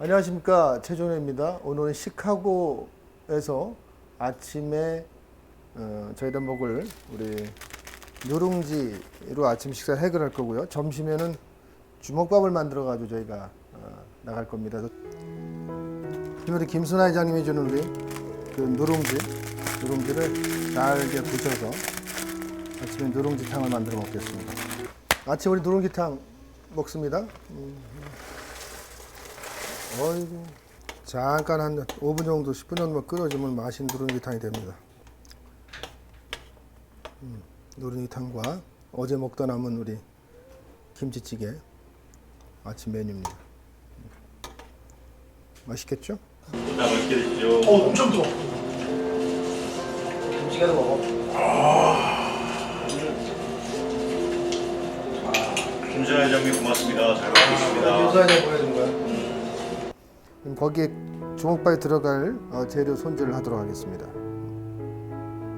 안녕하십니까 최종현입니다. 오늘은 시카고에서 아침에 어, 저희들 먹을 우리 누룽지로 아침 식사를 해결 할 거고요. 점심에는 주먹밥을 만들어 가지고 저희가 어, 나갈 겁니다. 우리 김순아 회장님이 주는 우리 그 누룽지 누룽지를 잘게 부셔서 아침에 누룽지탕을 만들어 먹겠습니다. 아침 우리 누룽지탕 먹습니다. 어이구 잠깐 한 5분 정도 10분 정도 끓여주면 맛있는 누룽지탕이 됩니다. 음, 누룽지탕과 어제 먹다 남은 우리 김치찌개 아침 메뉴입니다. 음. 맛있겠죠? 자, 맛있게 드시죠. 어, 엄청 뜨거. 김치찌개도 먹어. 김순아 회장님 고맙습니다. 잘 먹고 있습니다. 유사하게 보내준 거기에 주먹밥에 들어갈 어, 재료 손질을 하도록 하겠습니다.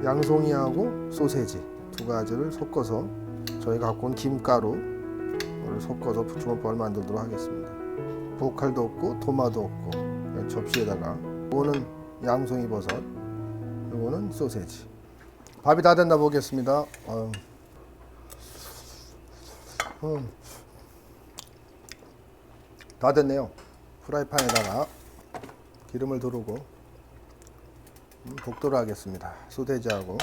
양송이하고 소세지 두 가지를 섞어서 저희가 갖고 온 김가루를 섞어서 주먹밥을 만들도록 하겠습니다. 보칼도 없고 토마도 없고 접시에다가 이거는 양송이 버섯, 이거는 소세지. 밥이 다 됐나 보겠습니다. 어휴. 음. 다 됐네요. 프라이팬에다가 기름을 두르고 음, 볶도록 하겠습니다. 소세지하고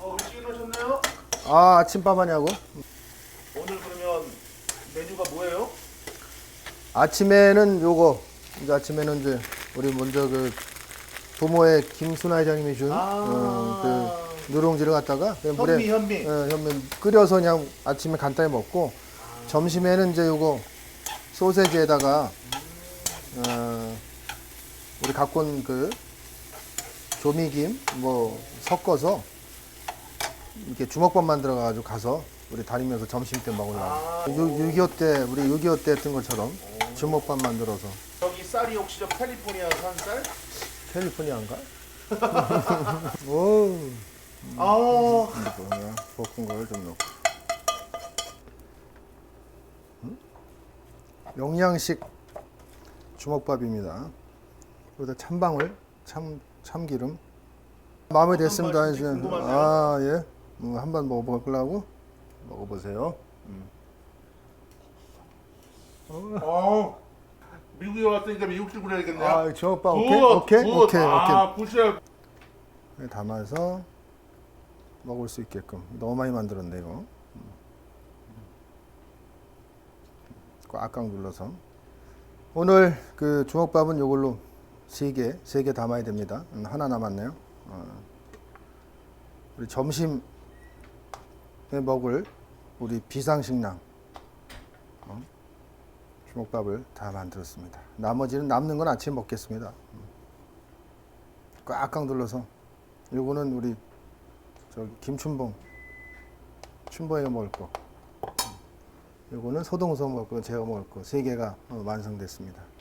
어, 일찍 일어나셨네요? 아 아침밥 하냐고? 오늘 그러면 메뉴가 뭐예요? 아침에는 요거 이제 아침에는 이제 우리 먼저 그 부모의 김순아 회장님이 준 아. 어, 그 누룽지를 갖다가 그냥 현미, 현미. 어, 현미 끓여서 그냥 아침에 간단히 먹고 점심에는 이제 요거 소세지에다가 어, 우리 갖고 온 그 조미김 뭐 섞어서 이렇게 주먹밥 만들어 가지고 가서 우리 다니면서 점심 때 먹으려고. 아. 6.25 때 우리 6.25 때 했던 것처럼 주먹밥 만들어서 저기 쌀이 혹시 저 캘리포니아 산 쌀? 캘리포니아인가? 오, 아? 볶은 걸 좀 넣고. 영양식 주먹밥입니다. 여기다 참방울, 참 참기름. 마음에 됐습니다. 이제. 아 예, 음, 한번 먹어보려고 먹어보세요. 어. 미국에 왔으니까 미국식으로 해야겠네요. 아 주먹밥 굿, 오케이 오케이 굿. 오케이 오케이. 아, 굿이야. 네, 담아서 먹을 수 있게끔 너무 많이 만들었네 이거 꽉꽉 눌러서. 오늘 그 주먹밥은 이걸로 세개세 개 담아야 됩니다. 음, 하나 남았네요. 어. 우리 점심에 먹을 우리 비상식량 어? 주먹밥을 다 만들었습니다. 나머지는 남는 건 아침에 먹겠습니다. 꽉꽉 눌러서. 요거는 우리 저기 김춘봉 춘봉이가 먹을 거 요거는 거 제가 먹을 거세 개가 어, 완성됐습니다